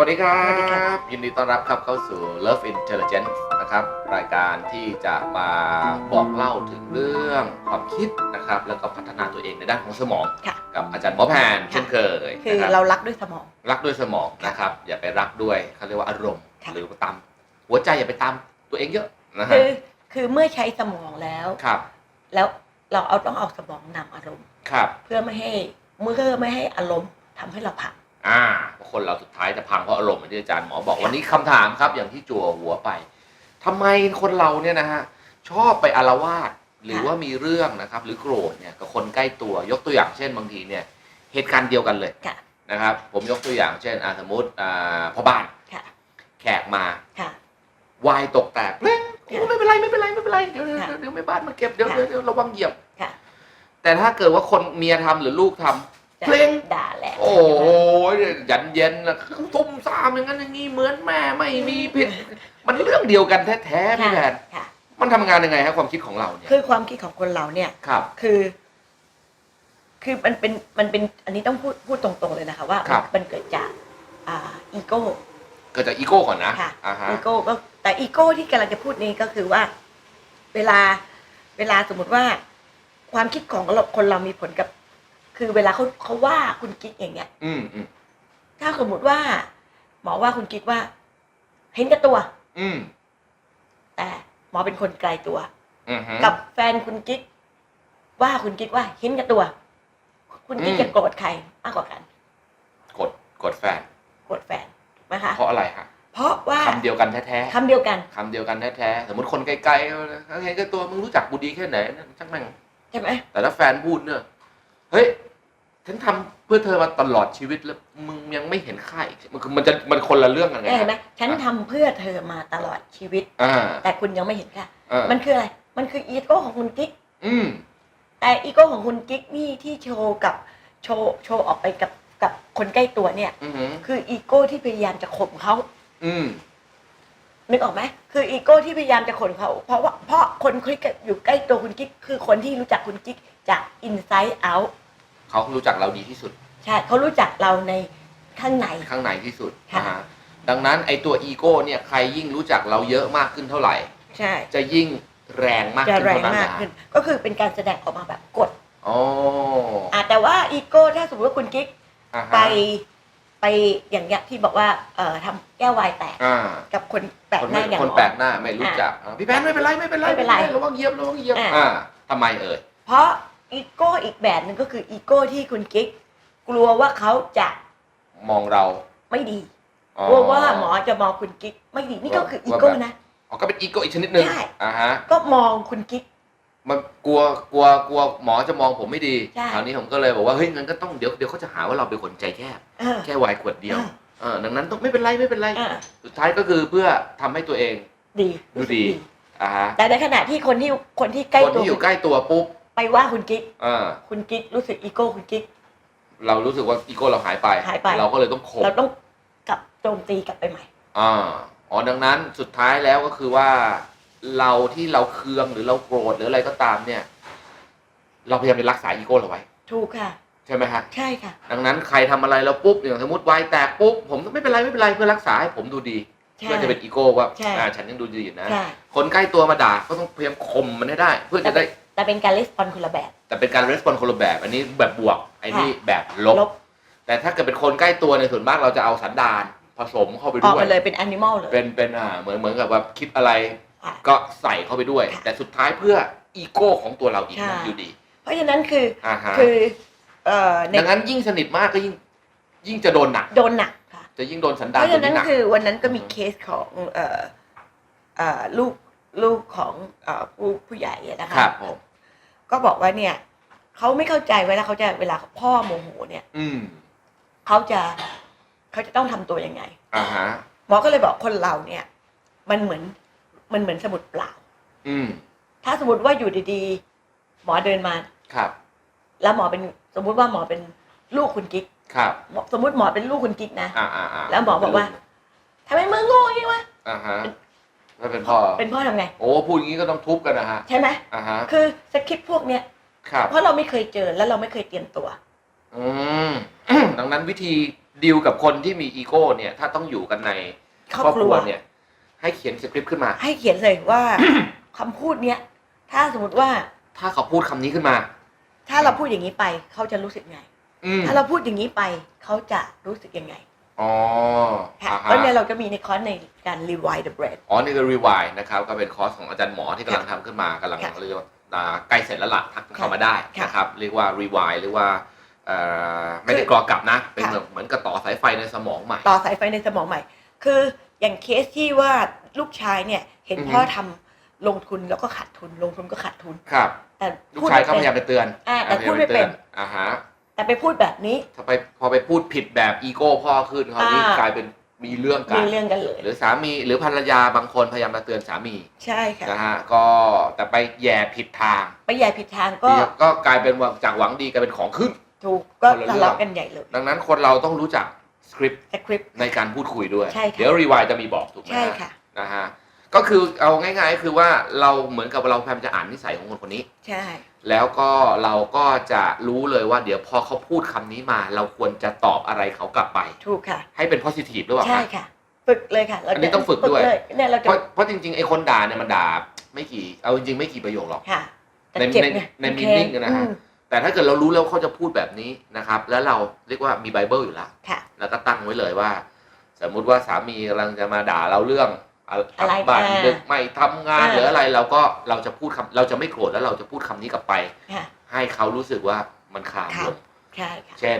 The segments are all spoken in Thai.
วัสดีครัสวัสดีครับบยินดีต้อนรับครับเข้าสู่ Love Intelligence นะครับ รายการที่จะมาบอกเล่าถึงเรื่องความคิดนะครับ แล้วก็พัฒนาตัวเองในด้านของสมอง ค่ะ กับอาจารย์หมอแพนเช่นเคยคือนะรับเรารักด้วยสมอง รักด้วยสมองนะครับ อย่าไปรักด้วยเขาเรียกว่าอารมณ์ ค่ะ หรือว่าตามหัวใจอย่าไปตามตัวเองเยอะนะฮะคือคือเมื่อใช้สมองแล้ว ครับแล้วเราเอาต้องเอาสมองนำอารมณ์ ครับ เพื่อไม่ให้เมื่อไม่ให้อารมณ์ทำให้เราพัง อ่าคนเราสุดท้ายจะพังเพราะอารมณ์เหมือนที่อาจารย์หมอบอกค่ะวันนี้คำถามครับ อย่างที่จั่วหัวไปทำไมคนเราเนี่ยนะฮะชอบไปอารวาสหรือว่ามีเรื่องนะครับ หรือโกรธเนี่ยกับคนใกล้ตัวยกตัวอย่างเช่นบางทีเนี่ย เหตุการณ์เดียวกันเลยค่ะนะครับ ผมยกตัวอย่างเช่นอ่าสมมติอ่าพ่อบ้านค่ะแขกมาค่ะวายตกแตกเปล่งโอ้ค่ะไม่เป็นไรไม่เป็นไรไม่เป็นไรเดี๋ยวเดี๋ยวค่ะเดี๋ยวแม่บ้านมาเก็บเดี๋ยวค่ะเดี๋ยวเดี๋ยวระวังเหยียบค่ะแต่ถ้าเกิดว่าคนเมียทำหรือลูกทำจะ เพลง ด่าแหละโอ้โหยันเย็นนะทุ่มซามอย่างนั้นอย่างนี้เหมือนแม่ไม่มีผิด มันเรื่องเดียวกันแท้ๆพี่ค่ะแทนค่ะ มันทำงานยังไงฮะความคิดของเราเนี่ยคือความคิดของคนเราเนี่ย ครับ คือ คือมันเป็นมันเป็นอันนี้ต้องพูดพูดตรงๆเลยนะคะ ว่าครับ มันเกิดจากอ่าอีโก้เกิดจากอีโก้ก่อนนะค่ะอ่าฮะ อีโก้ก็แต่อีโก้ที่กำลังจะพูดนี้ก็คือว่า เวลาเวลาสมมติว่า ความคิดของเราคนเรามีผลกับ คือเวลาเขาเขาว่าคุณกิ๊กอย่างเงี้ย อืมอืมถ้าสมมติว่า หมอว่าคุณกิ๊กว่า เห็นกับตัว อืมแต่หมอเป็นคนไกลตัว อืมฮึกับแฟนคุณกิ๊กว่าคุณกิ๊กว่าเห็นกับตัว คุณกิ๊กอืม จะโกรธใครมากกว่ากันกดกดแฟน โกรธแฟนถูกไหมคะเพราะอะไรฮะเพราะว่าคำเดียวกันแท้คำเดียวกันๆคำเดียวกันแท้ๆสมมติคนไกลๆเห็นกับตัวมึงรู้จักกูดีแค่ไหนนั่นช่างแม่งใช่ไหมแต่ถ้าแฟนพูดเนี่ย เฮ้ยฉันทำเพื่อเธอมาตลอดชีวิตแล้วมึงยังไม่เห็นค่าอีกมันคือมันจะมันคนละเรื่องกันไงเห็นไหมฉันทำเพื่อเธอมาตลอดชีวิต อ่าแต่คุณยังไม่เห็นค่ะ อ่ามันคืออะไร มันคืออีโก้ของคุณกิ๊ก อืม แต่อีโก้ของคุณกิ๊กนี่ที่โชว์กับโชว์โชว์ออกไปกับกับคนใกล้ตัวเนี่ย อือหือคืออีโก้ที่พยายามจะข่มเขา อืม นึกออกไหมคืออีโก้ที่พยายามจะข่มเขา เพราะว่าเพราะคนที่อยู่ใกล้ตัวคุณกิ๊กคือคนที่รู้จักคุณกิ๊ก จาก inside out เขารู้จักเราดีที่สุด ใช่เขารู้จักเราในข้างใน ข้างในที่สุดค่ะ นะฮะดังนั้นไอตัวอีโก้เนี่ยใครยิ่งรู้จักเราเยอะมากขึ้นเท่าไหร่ ใช่จะยิ่งแรงมากจะขึ้นแรงเท่านั้นมากนะขึ้น ก็คือเป็นการแสดงออกมาแบบกดอ๋ออะแต่ว่าอีโก้ถ้าสมมติว่าคุณกิ๊กอ่าฮะไปไปอย่างเงี้ยที่บอกว่าเอ่อทำแก้ววายแตกอ่ากับคนแปลกคนหไม่น้าอย่าง คนหมอแปลกหน้าไม่รู้จักอ่าพี่แพนไม่เป็นไรไม่เป็นไรไม่เป็นไร ระวังเหยียบระวังเหยียบอ่า อ่าทำไมเอ่ยเพราะ อีโก้อีกแบบหนึ่งก็คืออีโก้ที่คุณกิ๊กกลัวว่าเขาจะมองเราไม่ดีอ๋อกลัวว่าหมอจะมองคุณกิ๊กไม่ดีนี่ก็คืออีโก้นะ อ๋อก็เป็นอีโก้อีกชนิดหนึ่งใช่ อ่าฮะ ก็มองคุณกิ๊ก มันกลัวกลัวกลัวหมอจะมองผมไม่ดีใช่ คราวนี้ผมก็เลยบอกว่าเฮ้ยงั้นก็ต้องเดี๋ยวเดี๋ยวเขาจะหาว่าเราเป็นคนใจแคบเออ แค่วายขวดเดียวอ่า เออดังนั้นต้องไม่เป็นไรไม่เป็นไรเออสุดท้ายก็คือเพื่อทำให้ตัวเอง ดีดูดี อ่าฮะแต่ในขณะที่คนที่คนที่ใกล้คนตัวที่อยู่ใกล้ตัวปุ๊บ ไปว่าคุณกิ๊กเออคุณกิ๊กรู้สึกอีโก้คุณกิ๊ก เรารู้สึกว่าอีโก้เราหายไป หายไป เราก็เลยต้องข่มเราต้องกลับโจมตีกลับไปใหม่ อ่าอ๋อดังนั้นสุดท้ายแล้วก็คือว่าเราที่เราเคืองหรือเราโกรธหรืออะไรก็ตามเนี่ย เราพยายามจะรักษาอีโก้เราไว้ ถูกค่ะ ใช่ไหมฮะ ใช่ค่ะ ดังนั้นใครทำอะไรแล้วปุ๊บอย่างสมมติวายแตกปุ๊บผมไม่เป็นไรไม่เป็นไรเพื่อรักษาให้ผมดูดี ใช่ เพื่อจะเป็นอีโก้ว่าใช่ อ่าฉันยังดูดีอยู่นะ ใช่ คนใกล้ตัวมาด่าก็ต้องพยายามข่มมันให้ได้ เพื่อจะได้ แต่เป็นการレスปอนคนละแบบ แต่เป็นการรีสปอนคนละแบบ อันนี้แบบบวกไอ้นี่แบบลบ ลบ แต่ถ้าเกิดเป็นคนใกล้ตัวในยส่วนมากเราจะเอาสันดานผสมเข้าไปออกด้วย มาเลยเป็นแอนิมอลเลย เป็นเป็นอ่าเหมือนเหมือนกับว่าคิดอะไรค่ะก็ใส่เข้าไปด้วย ค่ะแต่สุดท้ายเพื่ออีโก้ของตัวเราอีกใช่นะอยู่ดีเพราะฉะนั้นคืออ่าฮะคือเอ่อในดังนั้นยิ่งสนิทมากก็ยิ่งยิ่งจะโดนหนัก โดนหนักค่ะ จะยิ่งโดนสันเพดานราะตัวฉะนั้นี้นหนัก คือวันนั้นก็มีอือฮึเคสของเอ่อเอ่อลูกลูกของเอ่อผู้ผู้ใหญ่อะนะคะครับผม ก็บอกว่าเนี่ยเขาไม่เข้าใจเวลาเขาจะเวลาพ่อโมโหเนี่ยอืมเขาจะเขาจะต้องทำตัวยังไง อ่าฮะหมอก็เลยบอกคนเราเนี่ย มันเหมือนมันเหมือนสมุดเปล่า อืมถ้าสมมติว่าอยู่ดีๆ หมอเดินมา ครับแล้วหมอเป็นสมมุติว่าหมอเป็นลูกคุณกิ๊กครับหมอสมมติหมอเป็นลูกคุณกิ๊กนะ อ่าอ่าอ่าแล้วหมอบอกว่าทำไมมึงโง่อย่างนี้วะอ่าฮะ ถ้าเป็นพ่อเป็นพ่อทำไง โอ้พูดอย่างนี้ก็ต้องทุบกันนะฮะ ใช่ไหมอ่าฮะ คือสคริปต์พวกเนี้ยครับเพราะเราไม่เคยเจอแล้วเราไม่เคยเตรียมตัว อืม ดังนั้นวิธีดีลกับคนที่มีอีโก้เนี่ย ถ้าต้องอยู่กันในครอบครัวเนี่ย ให้เขียนสคริปต์ขึ้นมา ให้เขียนเลยว่าคำพูดเนี้ยถ้าสมมติว่า ถ้าเขาพูดคำนี้ขึ้นมา ถ้าเราพูดอย่างนี้ไป เขาจะรู้สึกไงอืมถ้าเราพูดอย่างนี้ไป เขาจะรู้สึกยังไง อ๋อค่ะอ่าฮะ เพราะเนี่ยเราจะมีในคอร์สในการ rewire the brain อ๋อ นี่คือ rewind นะครับ ก็เป็นคอร์สของอาจารย์หมอที่กำลังทำขึ้นมากำลังค่ะเรียกว่าอ่าใกล้เสร็จแล้วล่ะทักเข้ามาได้ค่ะนะครับ เรียกว่า rewind เรียกว่าเอ่อไม่ได้คือกรอกลับนะ เป็นค่ะ เหมือนเหมือนกับต่อสายไฟในสมองใหม่ ต่อสายไฟในสมองใหม่ คืออย่างเคสที่ว่าลูกชายเนี่ยเห็นอือฮึ พ่อทำลงทุนแล้วก็ขาดทุน ลงทุนก็ขาดทุน ครับ แต่ลูกพูดชายไม่ก็พเป็นยายามไปเตือนอ่าแต่พยายามพูดไม่เป็นตือ่าฮะ แต่ไปพูดแบบนี้ ถ้าไปพอไปพูดผิดแบบอีโก้พ่อขึ้นคราวนี้อ่าก กลายเป็นมีเรื่องกัมีนเรื่องกันเลย หรือสามีหรือภรรยาบางคนพยายามมาเตือนสามีใช่ค่ะ นะฮะก็แต่ไปแย่ผิดทางไปใหญ่ผิดทางก็ก็กลายเป็นว่าจากหวังดีกลายเป็นของขึ้น ถูกก็คนละเรื่ทะอง เลาะกันใหญ่เลยดังนั้นคนเราต้องรู้จักสคริปต์สคริปต์ ในการพูดคุยด้วย ใช่ค่ะ เดี๋ยวรีวายจะมีบอกถูกไหมใช่ค่ะ นะฮะก็คือเอาง่ายๆก็คือว่าเราเหมือนกับเราพยายามจะอ่านนิสัยของคนคนนี้ ใช่ แล้วก็เราก็จะรู้เลยว่าเดี๋ยวพอเขาพูดคำนี้มา เราควรจะตอบอะไรเขากลับไป ถูกค่ะ ให้เป็น positive หรือเปล่าใช่คะค่ะ ฝึกเลยค่ะเราอันนี้ต้องฝึกด้วย เลยเนี่ยเราเพจะราะเพราะจริงๆไอ้คนด่าเนี่ยมันด่าไม่กี่เอาจริงๆไม่กี่ประโยคหรอก ค่ะแต่ในเจ็บในไงในโอเค meaning นะฮะ อืมแต่ถ้าเกิดเรารู้แล้วเขาจะพูดแบบนี้นะครับ แล้วเราเรียกว่ามีไบเบิลอยู่แล้วค่ะ แล้วก็ตั้งไว้เลยว่า สมมุติว่าสามีกำลังจะมาด่าเราเรื่อง อะกลับอะไรบ้านอ่าดึกไม่ทำงานอ่า หรืออะไรเราก็เราจะพูดคำเราจะไม่โกรธแล้วเราจะพูดคำนี้กลับไป ค่ะ ให้เขารู้สึกว่ามันคามค่ะ ลงใช่ค่ะ เช่น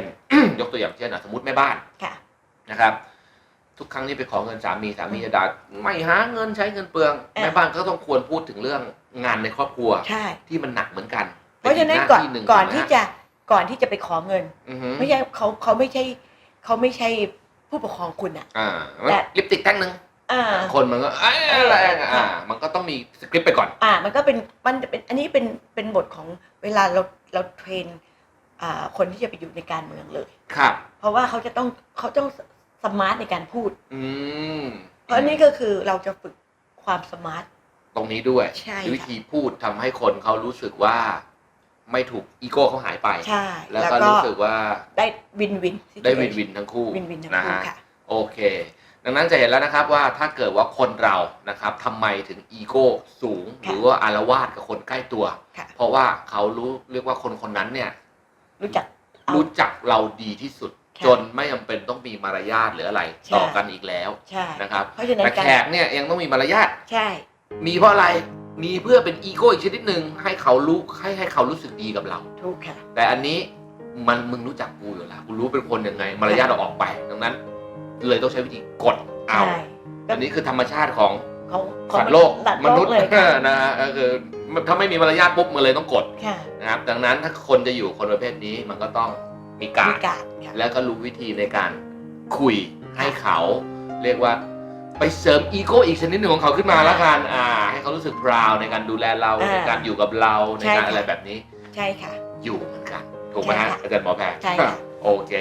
ยกตัวอย่างเช่นอะสมมติแม่บ้านค่ะ นะครับ ทุกครั้งที่ไปขอเงินสามีสามีจะด่าไม่หาเงินใช้เงินเปลืองอ่า แม่บ้านก็ต้องควรพูดถึงเรื่องงานในครอบครัวใช่ ที่มันหนักเหมือนกันเพราะฉะนั้นป็ก่อนหาหงก่อนถูที่ไหมฮจะก่อนที่จะไปขอเงิน อือฮึไม่ใช่เขาเขาไม่ใช่เขาไม่ใช่ผู้ปกครองคุณอะอ่าแต่ ลิปสติกแท่งหนึ่ง อ่า คนมันก็เอ้ยอะไรอะค่ะอ่ามันก็ต้องมีสคริปต์ไปก่อน อ่ามันก็เป็นมันจะเป็นอันนี้เป็นเป็นบทของเวลาเราเราเทรนอ่าคนที่จะไปอยู่ในการเมืองเลย ครับ เพราะว่าเขาจะต้องเขาต้องสมาร์ทในการพูด อืมเพราะนี่ก็คือเราจะฝึกความสมาร์ท ตรงนี้ด้วย ใช่วิธีพูดทำให้คนเขารู้สึกว่า ไม่ถูกอีโก้เขาหายไป ใช่ แล้วก็รู้สึกว่าได้วินวิน ได้วินวินทั้งคู่วินวินทั้งนะคู่ฮะ ค่ะ โอเค ดังนั้นจะเห็นแล้วนะครับว่าถ้าเกิดว่าคนเรานะครับทำไมถึงอีโก้สูงหค่ะรือว่าอารวาสกับคนใกล้ตัว ค่ะ เพราะว่าเขารู้เรียกว่าคนคนนั้นเนี่ย รู้จัก เอารู้จักเราดีที่สุด ค่ะจนไม่จำเป็นต้องมีมารยาทหรืออะไรใช่ ต่อกันอีกแล้วใช่ นะครับเพราะฉะนั้นแต่การแขกเนี่ยยังต้องมีมารยาท ใช่ มีเพราะอะไร มีเพื่อเป็นอีโก้อีกชนิดหนึ่งให้เขารู้ให้ให้เขารู้สึกดีกับเรา ถูกค่ะ แต่อันนี้มันมึงรู้จักกูอยู่แล้วกูรู้เป็นคนยังไง มารยาทเราออกไป ดังนั้น เลยต้องใช้วิธีกดเอาใช่อันนี้คือธรรมชาติของของของสัตว์โลกสัตว์มโลนุกษย์เลยค่ะนะฮะก็คือถ้าไม่มีมารยาทปุ๊บมันเลยต้องกดค่ะนะครับดังนั้นถ้าคนจะอยู่คนประเภทนี้มันก็ต้องมีการมีการค่ะแล้วก็รู้วิธีในการคุยให้เขา เรียกว่าไปเสริมอีโก้อีกชนิดหนึ่งของเขาขึ้นมาแล้วกันอ่า ให้เขารู้สึกพราวในการดูแลเราอ่าในการอยู่กับเราในใช่การค่ะอะไรแบบนี้ ใช่ค่ะ อยู่เหมือนกันถูกไหมฮะใช่ค่ะอาจารย์หมอแพทย์ใช่ค่ะโอเค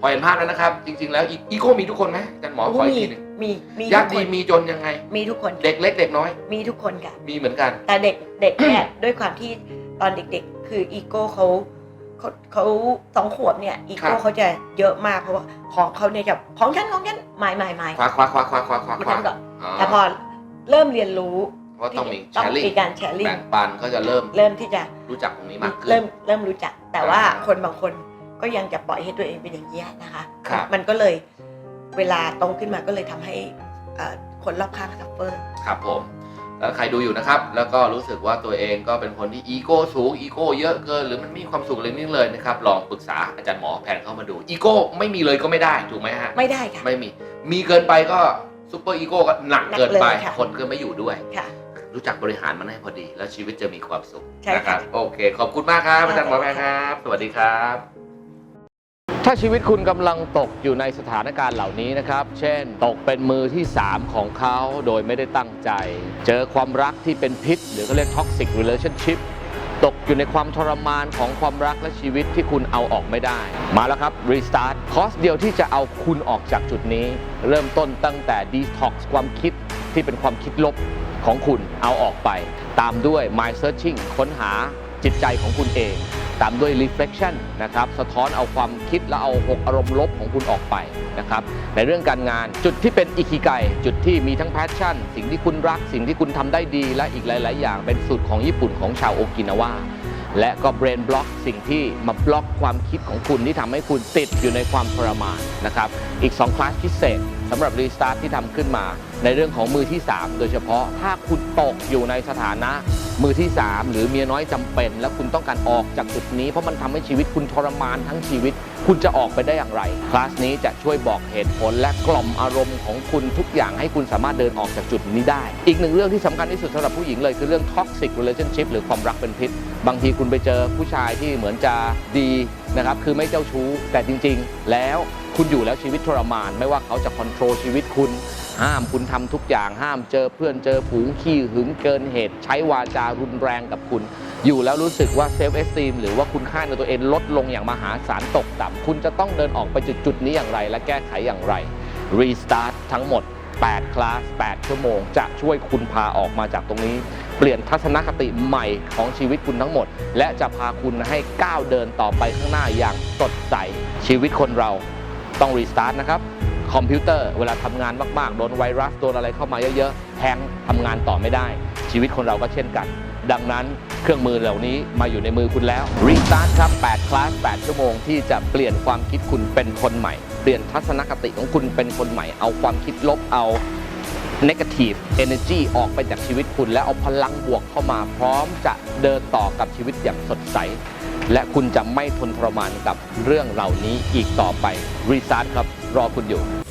พอเห็นภาพแล้วนะครับ จริง ๆ แล้วอีอีโก้มีทุกคนไหมอาจารย์หมอขออีกมีทีหนึงมีมียากทุกดีคนมีจนยังไง มีทุกคนเด็กเล็กเด็กน้อย มีทุกคนค่ะ มีเหมือนกัน แต่เด็กเด็กเนี่ย ด้วยความที่ตอนเด็กๆ คืออีโก้เขาเขาเขาสองขวบเนี่ยอีครัโก้บ เขาจะเยอะมากเพราะว่าของเขาเนี่ยจะของฉันของฉันไม่ไม่ไม่คว้าคว้าคว้าคว้าคว้าคว้าของคว้าฉันก่อนแต่พอเริ่มเรียนรู้เพราะต้องมีแชต้องร์ลิงมีการแชร์ลิงแบ่งปันก็จะเริ่มเริ่มที่จะรู้จักตรงนี้มากขึ้น เริ่มเริ่มรู้จัก แต่ว่าอ่า คนบางคน ก็ยังจะปล่อยให้ตัวเองเป็นอย่างนี้ยนะคะ ครับ มันก็เลยเวลาโตขึ้นมาก็เลยทำให้เอ่อคนรอบข้างซัฟเฟอร์ ครับผม แล้วใครดูอยู่นะครับ แล้วก็รู้สึกว่าตัวเองก็เป็นคนที่อีโก้สูงอีโก้เยอะเกินหรือมันไม่มีความสุขเลยนี่เลยนะครับลองปรึกษาอาจารย์หมอแผนเข้ามาดูอีโก้ไม่มีเลยก็ไม่ได้ถูกไหมฮะไม่ได้ค่ะ ไม่มีมีเกินไปก็ซูเปอร์อีโก้ก็หนักเกินไปหนักเลยค่ะ คนก็ไม่อยู่ด้วย ค่ะ รู้จักบริหารมันให้พอดี แล้วชีวิตจะมีความสุขใช่ค่ะนะครับโอเค ขอบคุณมากครับอาจารย์หมอแพงครับ สวัสดีครับ ถ้าชีวิตคุณกำลังตกอยู่ในสถานการณ์เหล่านี้นะครับ เช่น ตกเป็นมือที่ 3 ของเขาโดยไม่ได้ตั้งใจ เจอความรักที่เป็นพิษ หรือเขาเรียก toxic relationship ตกอยู่ในความทรมานของความรักและชีวิตที่คุณเอาออกไม่ได้ มาแล้วครับ Restart คอร์สเดียวที่จะเอาคุณออกจากจุดนี้ เริ่มต้นตั้งแต่ Detox ความคิดที่เป็นความคิดลบของคุณเอาออกไป ตามด้วย My Searching ค้นหาจิตใจของคุณเอง ตามด้วย reflection นะครับ สะท้อนเอาความคิดและเอาหกอารมณ์ลบของคุณออกไปนะครับ ในเรื่องการงานจุดที่เป็นอิคิไกจุดที่มีทั้ง passion สิ่งที่คุณรัก สิ่งที่คุณทำได้ดี และอีกหลาย ๆ อย่างเป็นสูตรของญี่ปุ่นของชาวโอกินาวา และก็เบรนบล็อกสิ่งที่มาบล็อกความคิดของคุณที่ทำให้คุณติดอยู่ในความทรมานนะครับ อีก 2 คลาสพิเศษสำหรับรีสตาร์ทที่ทำขึ้นมา ในเรื่องของมือที่ 3 โดยเฉพาะถ้าคุณตกอยู่ในสถานะมือที่ 3 หรือเมียน้อยจำเป็น และคุณต้องการออกจากจุดนี้เพราะมันทำให้ชีวิตคุณทรมานทั้งชีวิต คุณจะออกไปได้อย่างไร คลาสนี้จะช่วยบอกเหตุผลและกล่อมอารมณ์ของคุณทุกอย่างให้คุณสามารถเดินออกจากจุดนี้ได้ อีกหนึ่งเรื่องที่สำคัญที่สุดสำหรับผู้หญิงเลยคือเรื่อง toxic relationship หรือความรักเป็นพิษ บางทีคุณไปเจอผู้ชายที่เหมือนจะดีนะครับคือไม่เจ้าชู้แต่จริง ๆ แล้วคุณอยู่แล้วชีวิตทรมาน ไม่ว่าเขาจะคอนโทรลชีวิตคุณ ห้ามคุณทำทุกอย่างห้ามเจอเพื่อนเจอฝูงขี้หึงเกินเหตุ ใช้วาจารุนแรงกับคุณ อยู่แล้วรู้สึกว่าเซฟเอสตีมหรือว่าคุณค่าในตัวเองลดลงอย่างมหาศาลตกต่ำคุณจะต้องเดินออกไปจุดจุดนี้อย่างไร และแก้ไขอย่างไรรีสตาร์ททั้งหมด 8 คลาส 8 ชั่วโมง จะช่วยคุณพาออกมาจากตรงนี้ เปลี่ยนทัศนคติใหม่ของชีวิตคุณทั้งหมด และจะพาคุณให้ก้าวเดินต่อไปข้างหน้าอย่างสดใสชีวิตคนเราต้องรีสตาร์ทนะครับ คอมพิวเตอร์เวลาทำงานมาก ๆ โดนไวรัสโดนอะไรเข้ามาเยอะๆแฮงก์ทำงานต่อไม่ได้ ชีวิตคนเราก็เช่นกัน ดังนั้นเครื่องมือเหล่านี้มาอยู่ในมือคุณแล้วรีสตาร์ทครับ 8 คลาส 8 ชั่วโมงที่จะเปลี่ยนความคิดคุณเป็นคนใหม่ เปลี่ยนทัศนคติของคุณเป็นคนใหม่ เอาความคิดลบเอา negative energy ออกไปจากชีวิตคุณ และเอาพลังบวกเข้ามาพร้อมจะเดินต่อกับชีวิตอย่างสดใส และคุณจะไม่ทนทรมานกับเรื่องเหล่านี้อีกต่อไปรีสตาร์ทครับรอคุณอยู่